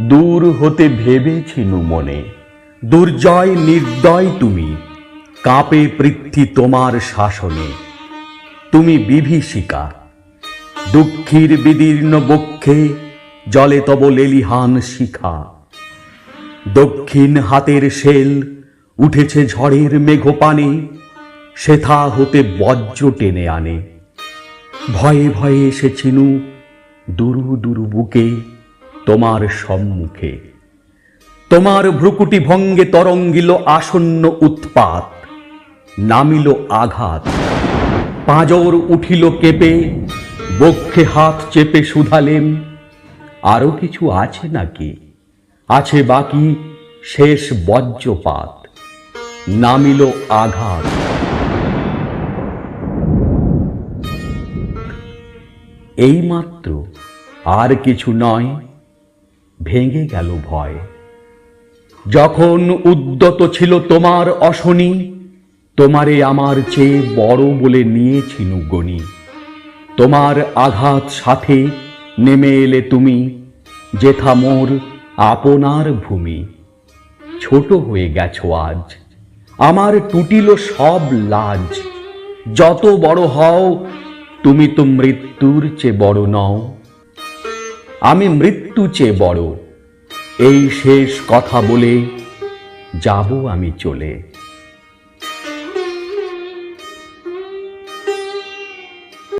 দূর হতে ভেবেছিনু মনে। দুর্জয় নির্দয় তুমি, কাঁপে পৃথ্বী তোমার শাসনে। তুমি বিভীষিকা, দুঃখীর বিদীর্ণ বক্ষে জলে তব লেলিহান শিখা। দক্ষিণ হাতের শেল উঠেছে ঝড়ের মেঘপানে, সেথা হতে বজ্র টেনে আনে। ভয়ে ভয়ে এসেছিনু দুরু দুরু বুকে। তোমার সম্মুখে। তোমার ভ্রুকুটি ভঙ্গে তরঙ্গিল আসন্ন উৎপাত, নামিল আঘাত। পাঁজর উঠিল কেঁপে, বক্ষে হাত চেপে শুধালেন। আরও কিছু আছে নাকি? আছে বাকি শেষ বজ্রপাত, নামিল আঘাত। এইমাত্র আর কিছু নয়। ভেঙে গেল ভয়। যখন উদ্যত ছিল তোমার অশনি, তোমারে আমার চেয়ে বড় বলে নিয়েছিনু গণি। তোমার আঘাত সাথে নেমে এলে তুমি, যেথা মোর আপনার ভূমি। ছোট হয়ে গেছো আজ, আমার টুটিল সব লাজ। যত বড় হও, তুমি তো মৃত্যুর চেয়ে বড় নও। আমি মৃত্যু চেয়ে বড়। এই শেষ কথা বলে যাব আমি চলে।